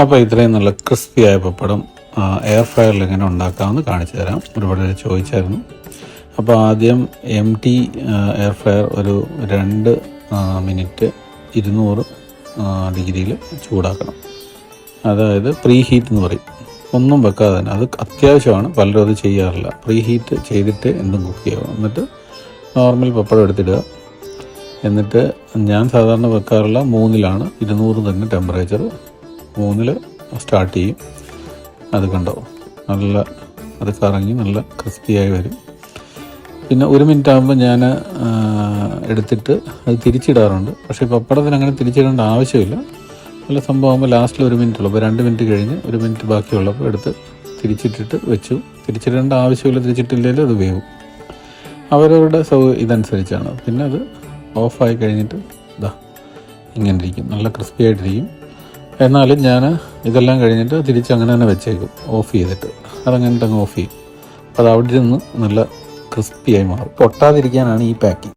അപ്പോൾ ഇത്രയും നല്ല ക്രിസ്പിയായ പപ്പടം എയർ ഫ്രയറിൽ എങ്ങനെ ഉണ്ടാക്കാമെന്ന് കാണിച്ചു തരാം. ഒരുപാട് പേര് ചോദിച്ചായിരുന്നു. അപ്പോൾ ആദ്യം എം ടി എയർ ഫ്രയർ ഒരു രണ്ട് മിനിറ്റ് ഇരുന്നൂറ് ഡിഗ്രിയിൽ ചൂടാക്കണം. അതായത് പ്രീ ഹീറ്റ് എന്ന് പറയും. ഒന്നും വെക്കാതെ തന്നെ. അത് അത്യാവശ്യമാണ്. പലരും അത് ചെയ്യാറില്ല. പ്രീ ഹീറ്റ് ചെയ്തിട്ട് എന്തും കുക്ക് ചെയ്യുക എന്നിട്ട് നോർമൽ പപ്പടം എടുത്തിടുക. എന്നിട്ട് ഞാൻ സാധാരണ വെക്കാറുള്ള മൂന്നിലാണ്. ഇരുന്നൂറ് തന്നെ ടെമ്പറേച്ചർ മൂന്നിൽ സ്റ്റാർട്ട് ചെയ്യും. അത് കണ്ടോ? നല്ല അത് കറങ്ങി നല്ല ക്രിസ്പിയായി വരും. പിന്നെ ഒരു മിനിറ്റ് ആകുമ്പോൾ ഞാൻ എടുത്തിട്ട് അത് തിരിച്ചിടാറുണ്ട്. പക്ഷേ പപ്പടത്തിന് അങ്ങനെ തിരിച്ചിടേണ്ട ആവശ്യമില്ല. നല്ല സംഭവം ആകുമ്പോൾ ലാസ്റ്റിൽ ഒരു മിനിറ്റ് ഉള്ളൂ. അപ്പോൾ രണ്ട് മിനിറ്റ് കഴിഞ്ഞ് ഒരു മിനിറ്റ് ബാക്കിയുള്ളപ്പോൾ എടുത്ത് തിരിച്ചിട്ടിട്ട് വെച്ചു. തിരിച്ചിടേണ്ട ആവശ്യമില്ല തിരിച്ചിട്ടില്ലെങ്കിൽ അത് വേവും. അവരവരുടെ സൗ ഇതനുസരിച്ചാണ്. പിന്നെ അത് ഓഫായി കഴിഞ്ഞിട്ട് ഇതാ ഇങ്ങനെ ഇരിക്കും. നല്ല ക്രിസ്പി ആയിട്ടിരിക്കും. എന്നാലും ഞാൻ ഇതെല്ലാം കഴിഞ്ഞിട്ട് തിരിച്ച് അങ്ങനെ തന്നെ വെച്ചേക്കും. ഓഫ് ചെയ്തിട്ട്. അതങ്ങനെ അങ്ങ് ഓഫ് ചെയ്യും. അപ്പോൾ അത് അവിടെ ഇരുന്ന് നല്ല ക്രിസ്പിയായി മാറും. പൊട്ടാതിരിക്കാനാണ് ഈ പാക്കിംഗ്